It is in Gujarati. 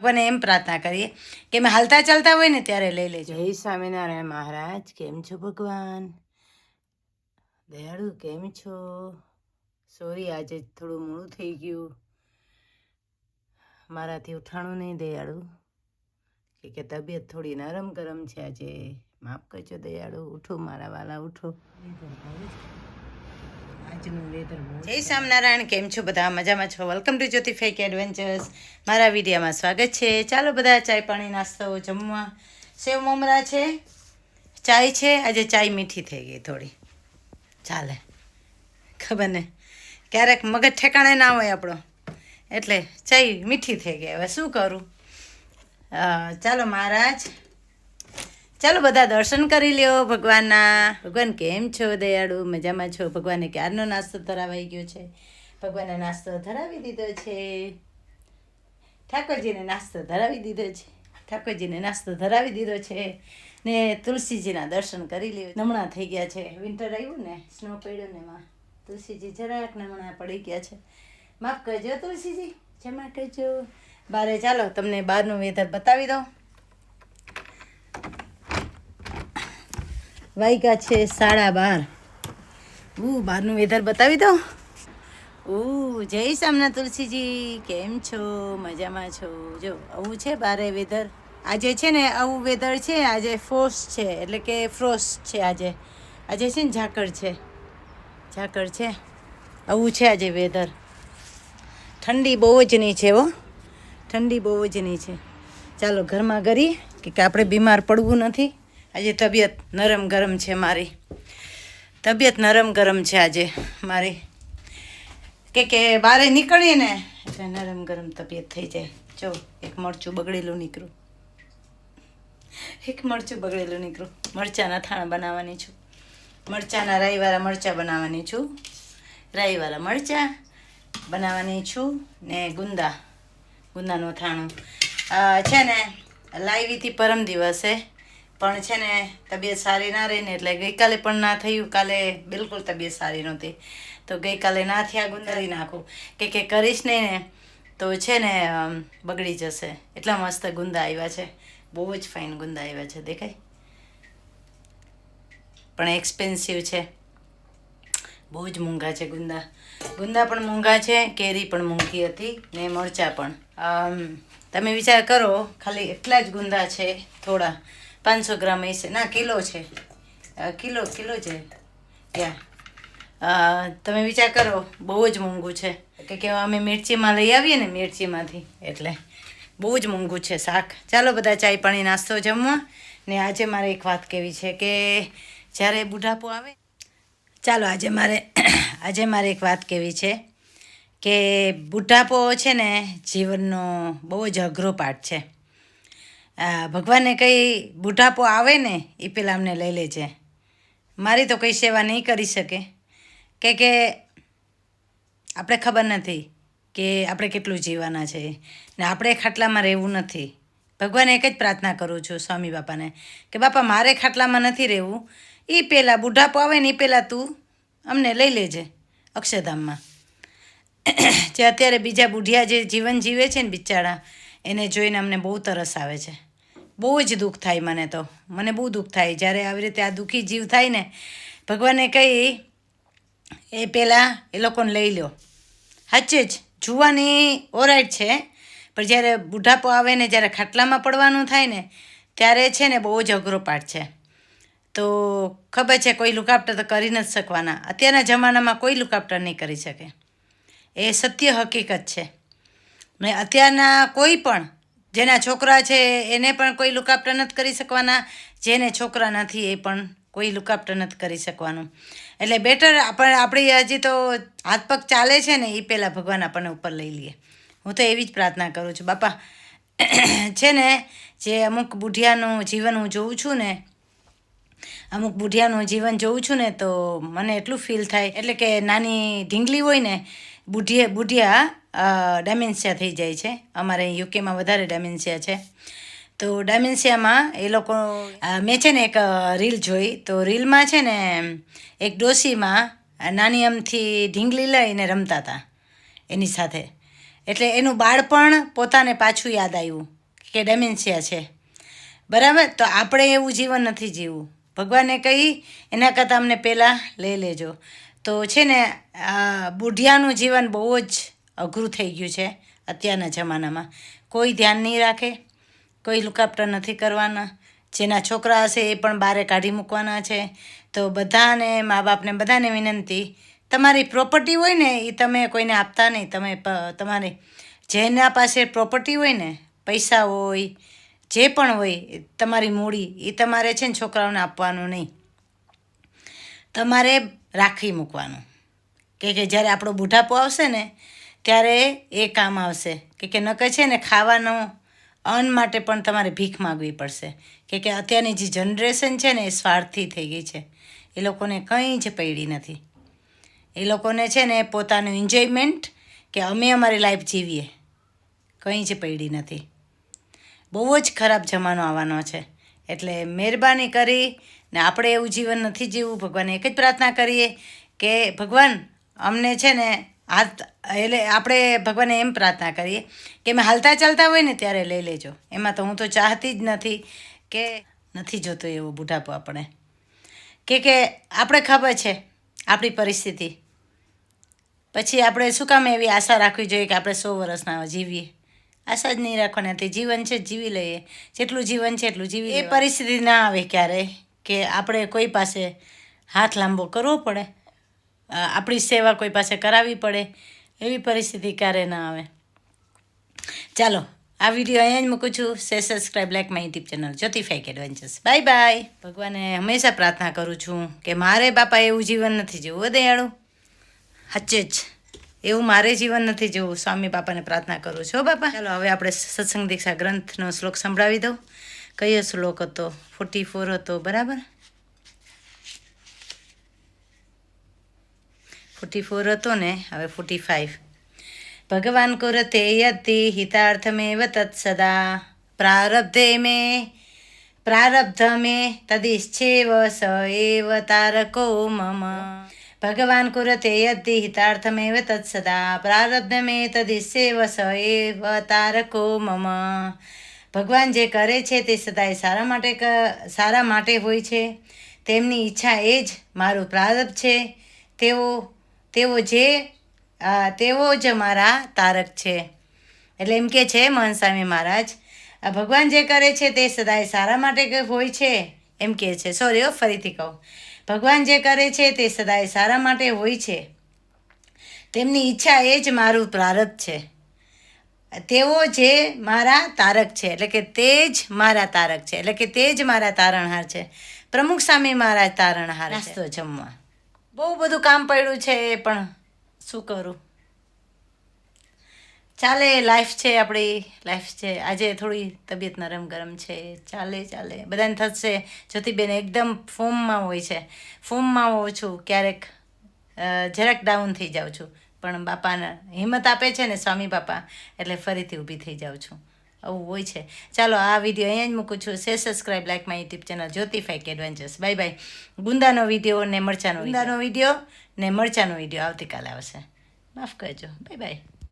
ભગવાને એમ પ્રાર્થના કરીએ કે મેં હાલતા ચાલતા હોય ને ત્યારે લઈ લેજો. જય સ્વામિનારાયણ મહારાજ, કેમ છો ભગવાન? દયાળુ, કેમ છો? સોરી આજે થોડું મોડું થઈ ગયું. મારાથી ઉઠાણું નહીં દયાળુ કે કે તબિયત થોડી નરમ ગરમ છે આજે. માફ કરજો દયાળુ, ઉઠો મારા વાલા, ઉઠો. જય સ્વામિનારાયણ, કેમ છો બધા? મજામાં છો? Welcome to Jyoti fake adventures મારા વિડીયામાં સ્વાગત છે. ચાલો બધા ચાય પાણી નાસ્તો જમવા. સેવ મમરા છે, ચાય છે. આજે ચાય મીઠી થઈ ગઈ થોડી. ચાલે. ખબર ને? ક્યારેક મગજ ઠેકાણે ના હોય આપણો. એટલે ચાય મીઠી થઈ ગઈ. હવે શું કરું? ચાલો મહારાજ. ચાલો બધા દર્શન કરી લ્યો ભગવાનના. ભગવાન કેમ છો દયાળુ? મજામાં છો? ભગવાને ક્યારનો નાસ્તો ધરાવાઈ ગયો છે? ભગવાને નાસ્તો ધરાવી દીધો છે. ઠાકોરજીને નાસ્તો ધરાવી દીધો છે. ઠાકોરજીને નાસ્તો ધરાવી દીધો છે ને તુલસીજીના દર્શન કરી લ્યો. નમણા થઈ ગયા છે. વિન્ટર આવ્યું ને સ્નો પડ્યો ને એમાં. તુલસીજી જરાક નમણા પડી ગયા છે. માફ કરજો તુલસીજી જમા કરજો. બારે ચાલો, તમને બહારનું વેધર બતાવી દઉં. વાગ્યા છે સાડા બાર. ઉ બહારનું વેધર બતાવી દો ઉ જય સામના તુલસીજી, કેમ છો? મજામાં છો? જો, આવું છે બારે વેધર આજે છે ને આવું વેધર છે, આજે ફ્રોસ છે, એટલે કે ફ્રોસ છે આજે. આજે છે ને ઝાકળ છે. ઝાકળ છે. આવું છે આજે વેધર ઠંડી બહુ જ નહીં છે હો. ઠંડી બહુ જ નહીં છે. ચાલો ઘરમાં કરી કે આપણે બીમાર પડવું નથી. આજે તબિયત નરમ ગરમ છે મારી. તબિયત નરમ ગરમ છે આજે મારી. કે કે બારે નીકળીએ ને, એટલે નરમ ગરમ તબિયત થઈ જાય. જો, એક મરચું બગડેલું નીકળું એક મરચું બગડેલું નીકળું મરચાંના થાણા બનાવવાની છું. મરચાંના રાઈવાળા મરચાં બનાવવાની છું. રાઈવાળા મરચાં બનાવવાની છું ને ગુંદા. ગુંદાનું થાણું છે ને, લાવી હતી પરમ દિવસે. પણ છે ને, તબિયત સારી ના રહી ને એટલે ગઈકાલે પણ ના થયું. કાલે બિલકુલ તબિયત સારી નહોતી. તો ગઈકાલે ના થયા ગુંદરી નાખું. કે કે કરીશ નહીં ને, તો છે ને બગડી જશે. એટલા મસ્ત ગુંદા આવ્યા છે. બહુ જ ફાઇન ગુંદા આવ્યા છે, દેખાય? પણ એક્સપેન્સિવ છે. બહુ જ મોંઘા છે ગુંદા. ગુંદા પણ મોંઘા છે, કેરી પણ મોંઘી હતી ને મરચાં પણ. તમે વિચાર કરો, ખાલી એટલા જ ગુંદા છે, થોડા. પાંચસો ગ્રામ હશે. ના, કિલો છે. કિલો કિલો છે. યા તમે વિચાર કરો, બહુ જ મોંઘું છે. કે કે અમે મિર્ચીમાં લઈ આવીએ ને મિર્ચીમાંથી, એટલે બહુ જ મોંઘું છે શાક. ચાલો બધા ચાય પાણી નાસ્તો જમવા. ને આજે મારે એક વાત કહેવી છે કે, જ્યારે બુઢાપો આવે, ચાલો આજે મારે આજે મારે એક વાત કહેવી છે કે, બુઢાપો છે ને જીવનનો બહુ જ અઘરો પાઠ છે. આ ભગવાને કંઈ બુઢાપો આવે ને, એ પહેલાં અમને લઈ લેજે. મારી તો કંઈ સેવા નહીં કરી શકે. કે કે આપણે ખબર નથી કે આપણે કેટલું જીવવાના છે. ને આપણે ખાટલામાં રહેવું નથી. ભગવાને એક જ પ્રાર્થના કરું છું સ્વામી બાપાને, કે બાપા, મારે ખાટલામાં નથી રહેવું. એ પહેલાં બુઢાપો આવે ને એ પહેલાં તું અમને લઈ લેજે અક્ષરધામમાં. જે અત્યારે બીજા બુઢિયા જે જીવન જીવે છે ને બિચારા, એને જોઈને અમને બહુ તરસ આવે છે. બહુ જ દુઃખ થાય મને તો. મને બહુ દુઃખ થાય. જ્યારે આવી રીતે આ દુઃખી જીવ થાય ને, ભગવાને કહી એ પહેલાં એ લોકોને લઈ લો સાચે જ, જુવાની ઓરાઈટ છે. પણ જ્યારે બુઢાપો આવે ને, જ્યારે ખાટલામાં પડવાનું થાય ને, ત્યારે છે ને બહુ જ અઘરો પાઠ છે. તો ખબર છે, કોઈ લુકાપટા તો કરી નથી શકવાના. અત્યારના જમાનામાં કોઈ લુકાપટા નહીં કરી શકે. એ સત્ય હકીકત છે. ને અત્યારના કોઈ પણ જેના છોકરા છે, એને પણ કોઈ લુકાપટર નથી કરી શકવાના. જેને છોકરા નથી, એ પણ કોઈ લુકાપટર નથી કરી શકવાનું. એટલે બેટર આપણે, આપણી હજી તો હાથ પગ ચાલે છે ને એ પહેલાં ભગવાન આપણને ઉપર લઈ લઈએ હું તો એવી જ પ્રાર્થના કરું છું. બાપા, છે ને, જે અમુક બુઢિયાનું જીવન હું જોઉં છું ને, અમુક બુઢિયાનું જીવન જોઉં છું ને, તો મને એટલું ફીલ થાય. એટલે કે નાની ઢીંગલી હોય ને બુઢીએ બુઢિયા ડાયમેન્શિયા થઈ જાય છે. અમારે યુકેમાં વધારે ડાયમેન્શિયા છે. તો ડાયમેન્શિયામાં એ લોકો મેં છે ને એક રીલ જોઈ. તો રીલમાં છે ને, એક ડોશીમાં નાની અમથી ઢીંગલી લઈને રમતા હતા એની સાથે. એટલે એનું બાળપણ પોતાને પાછું યાદ આવ્યું કે ડેમેન્શિયા છે. બરાબર? તો આપણે એવું જીવન નથી જીવવું. ભગવાને કહી, એના કરતાં અમને પહેલાં લઈ લેજો. તો છે ને બુઢિયાનું જીવન બહુ જ અઘરું થઈ ગયું છે અત્યારના જમાનામાં. કોઈ ધ્યાન નહીં રાખે, કોઈ લુકાપ્ટર નથી કરવાના. જેના છોકરા હશે એ પણ બારે કાઢી મૂકવાના છે. તો બધાને મા બાપને બધાને વિનંતી, તમારી પ્રોપર્ટી હોય ને એ તમે કોઈને આપતા નહીં. તમે તમારે જેના પાસે પ્રોપર્ટી હોય ને, પૈસા હોય, જે પણ હોય, તમારી મૂડી એ તમારે છે ને છોકરાઓને આપવાનું નહીં. તમારે રાખી મૂકવાનું. કે કે જ્યારે આપણો બુઢાપો આવશે ને ત્યારે એ કામ આવશે. કે કે નકે છે ને ખાવાનું અન્ન માટે પણ તમારે ભીખ માગવી પડશે. કે કે અત્યારની જે જનરેશન છે ને એ સ્વાર્થી થઈ ગઈ છે. એ લોકોને કંઈ જ પૈડી નથી. એ લોકોને છે ને પોતાનું એન્જોયમેન્ટ કે અમે અમારી લાઈફ જીવીએ. કંઈ જ પડી નથી. બહુ જ ખરાબ જમાનો આવવાનો છે. એટલે મહેરબાની કરી ને આપણે એવું જીવન નથી જીવવું. ભગવાન એક જ પ્રાર્થના કરીએ કે ભગવાન અમને છે ને હાથ એટલે આપણે ભગવાને એમ પ્રાર્થના કરીએ કે મેં હાલતા ચાલતા હોય ને ત્યારે લઈ લેજો. એમાં તો હું તો ચાહતી જ નથી કે નથી જોતો એવો બુઢાપો આપણે. કે કે આપણે ખબર છે આપણી પરિસ્થિતિ. પછી આપણે શું કામ એવી આશા રાખવી જોઈએ કે આપણે સો વર્ષના જીવીએ? આશા જ નહીં રાખવાની. તે જીવન છે જીવી લઈએ. જેટલું જીવન છે એટલું જીવી એ પરિસ્થિતિ ના આવે ક્યારે કે આપણે કોઈ પાસે હાથ લાંબો કરવો પડે. આપણી સેવા કોઈ પાસે કરાવવી પડે, એવી પરિસ્થિતિ ક્યારે ના આવે. ચાલો, આ વીડિયો અહીંયા જ મૂકું છું. Say subscribe like, my YouTube channel Jyoti fake adventures. Bye bye. ભગવાને હંમેશા પ્રાર્થના કરું છું કે મારે બાપા એવું જીવન નથી જીવવું દયાળું. હચ્ચે જ. એવું મારે જીવન નથી જીવવું. સ્વામી બાપાને પ્રાર્થના કરું છું બાપા. ચાલો, હવે આપણે સત્સંગ દીક્ષા ગ્રંથનો શ્લોક સંભળાવી દઉં. કયો શ્લોક હતો? ફોર્ટી ફોર હતો, બરાબર? ફોર્ટી ફોર હતો ને, હવે ફોર્ટી ફાઇવ ભગવાન કુરતે યતિ હિતાર્થમેવ તત્સદા. પ્રારબ્ધે મે, પ્રારબ્ધ મે તદિશ્ચેવ સ એવ તારકો મમ. ભગવાન કુરતે યતિ હિતાર્થમેવ તત્સદા. પ્રારબ્ધ મે તદિશ્ચેવ સ એવ તારકો મમ. ભગવાન જે કરે છે તે સદાય સારા માટે ક- સારા માટે હોય છે. તેમની ઈચ્છા એ જ મારું પ્રારબ્ધ છે. તેઓ તેઓ જે તેઓ જ મારા તારક છે. એટલે એમ કે છે મહનસ્વામી મહારાજ ભગવાન જે કરે છે તે સદાય સારા માટે હોય છે? એમ કહે છે. સોરી ઓ ફરીથી કહું. ભગવાન જે કરે છે તે સદાય સારા માટે હોય છે. તેમની ઈચ્છા એ જ મારું પ્રારબ્ધ છે. તેઓ જે મારા તારક છે, એટલે કે તે જ મારા તારક છે, એટલે કે તે જ મારા તારણહાર છે. પ્રમુખ સ્વામી મારા તારણહાર નાસ્તો જમવા. બહુ બધું કામ પડ્યું છે પણ શું કરું? ચાલે લાઈફ છે આપણી લાઈફ છે. આજે થોડી તબિયત નરમ ગરમ છે. ચાલે ચાલે. બધાને થશે. જ્યોતિબેન એકદમ ફોર્મમાં હોય છે. ફોર્મમાં હોઉં છું. ક્યારેક જરાક ડાઉન થઈ જાઉં છું. પણ બાપાને હિંમત આપે છે ને સ્વામી બાપા, એટલે ફરીથી ઊભી થઈ જાઉં છું. આવું હોય છે. ચાલો આ વીડિયો અહીંયા જ મૂકું છું. Say subscribe like my YouTube channel Jyoti fake adventures bye bye ગુંદાનો video ને મરચાનો ગુંદાનો વીડિયો ને મરચાનો વીડિયો આવતીકાલે આવશે. માફ કરજો. Bye bye